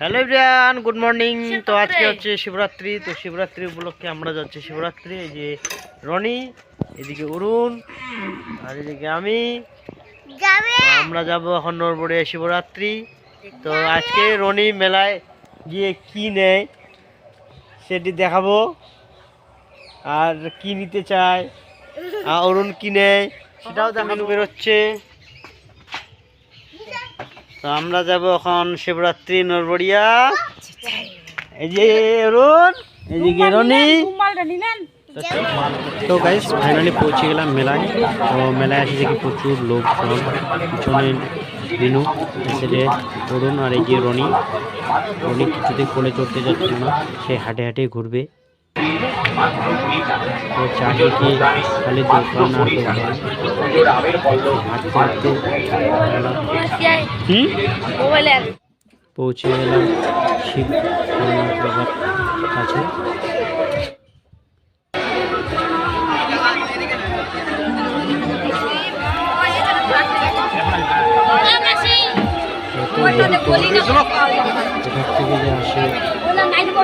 Hello everyone good morning তো আজকে হচ্ছে শিবরাত্রি। তো শিবরাত্রি উপলক্ষে আমরা যাচ্ছি শিবরাত্রি। এই যে রনি এদিকে অরুণ আর এদিকে আমি। আমরা যাব এখন নরবরে শিবরাত্রি। তো আজকে রনি মেলায় গিয়ে কি নেয় সেটি দেখাবো। আর কি নিতে চায়? আর অরুণ কি নেয় সেটাও দেখানো বেরোচ্ছে। তো আমরা যাব এখন শিবরাত্রি নরবরিয়া এই যে অরুণ এদিকে রনি তো গাইস ফাইনালি পৌঁছে গেলাম মেলায়। তো মেলায় এসে দেখি প্রচুর লোকজন পিছনে রিনু এসে অরুণ আর এই যে রনি। রনি কিছুতেই কোলে চড়তে যাচ্ছিল না সে হাঁটে হাঁটে ঘুরবে। তো চারিদিকে খালি দোকান আর হাঁটতে হাঁটতে পৌঁছে গেলাম শিব কাছে।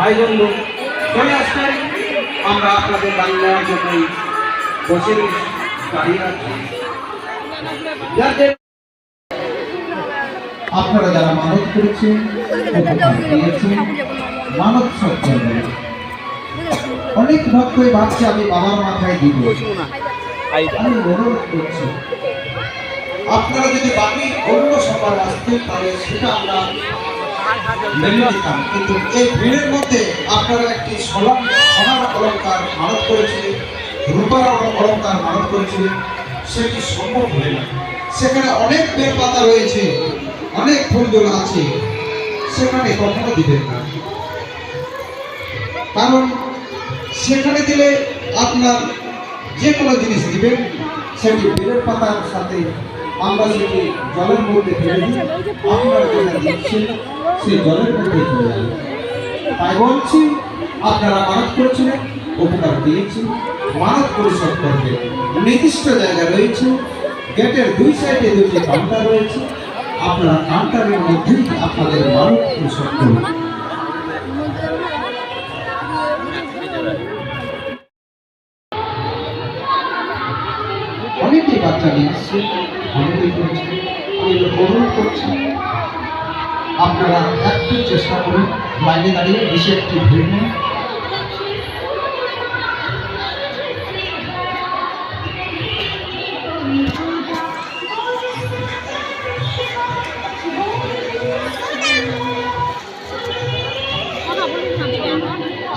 ভাই বন্ধু, চলে আসবেন আমরা আপনাদের গান নেওয়ার জন্যই বসে আপনারা যারা মানত করেছেন মানত অনেক ভক্তই ভাবছে আমি বাবার মাথায় দিব আমি অনুরোধ করছি, আপনারা যদি বাকি অন্য সবার আসতেন, তাহলে সেটা আমরা এই ভিড়ের মধ্যে আপনারা একটি সোনার অলঙ্কার মানত করেছিলেন, রূপার অলঙ্কার মানত করেছিলেন, সেটি সম্ভব হয় সেখানে অনেক বেলপাতা রয়েছে, অনেক আছে, সেখানে কখনো দিবেন না। কারণ সেখানে দিলে আপনার যে কোনো জিনিস দিবেন, সেটি বেলের পাতার সাথে আমরা সেটি জলের মধ্যে ফেলে দিই দিচ্ছেন সেই জলের মধ্যে চলে যাবে তাই বলছি আপনারা মানত করেছিলেন উপকার দিয়েছি মানত পরিশোধ করবে নির্দিষ্ট জায়গা রয়েছে গেটের দুই সাইডে দুটি কাউন্টার রয়েছে। আপনারা কাউন্টারের মধ্যেই আপনাদের মানত পরিশোধ করুন আপনারা একটু চেষ্টা করুন। বাইরে দাঁড়িয়ে বেশি একটি ভিড় নেই।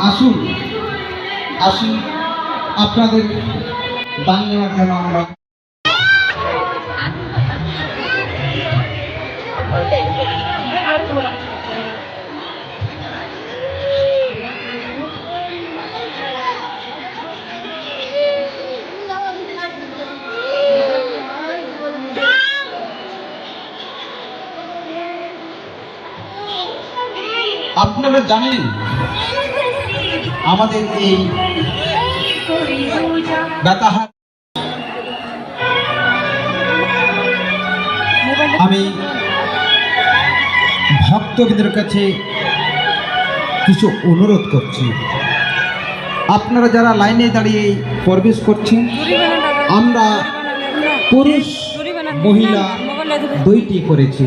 আসুন আসুন। আপনাদের দান নেওয়ার আমরা আপনারা জানেন? আমাদের এই আমি ভক্তদের কাছে কিছু অনুরোধ করছি। আপনারা যারা লাইনে দাঁড়িয়ে প্রবেশ করছেন, আমরা পুরুষ, মহিলা দুইটি করেছে।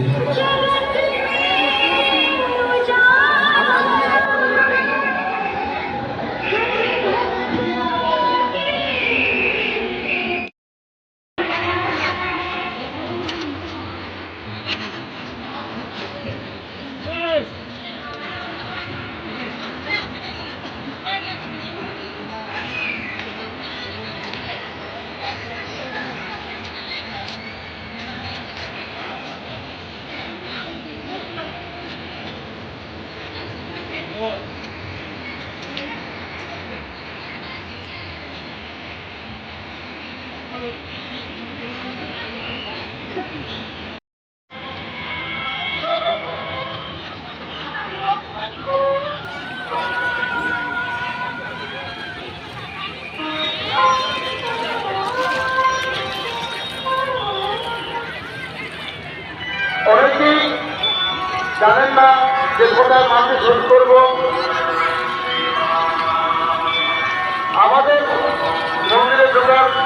অনেকেই জানেন না যে কোথায় মাকে শোধ করব। আমাদের মন্দিরে ঢোকার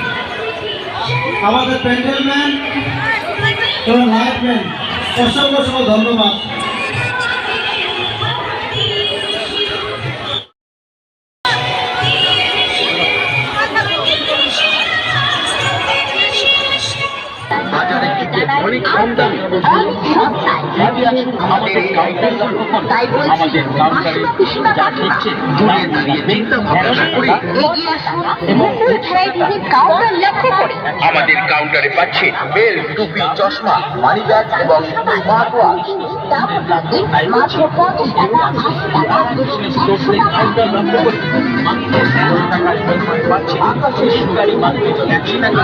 আমাদের প্যান্ডেলম্যান এবং লাইটম্যান অসংখ্য অসংখ্য ধন্যবাদ। আমাদের কাউন্টার যা দূরে দাঁড়িয়ে চিন্তা ভাবনা করে এগিয়ে আসুন। মুকুল ভ্যারাইটিসের কাউন্টার লক্ষ্য করে। আমাদের কাউন্টারে পাচ্ছেন বেল টুপি চশমা মানি ব্যাগ এবং স্মার্ট ওয়াচ মাত্র একশো টাকা।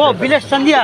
ও বিলেশ চান্দিয়া।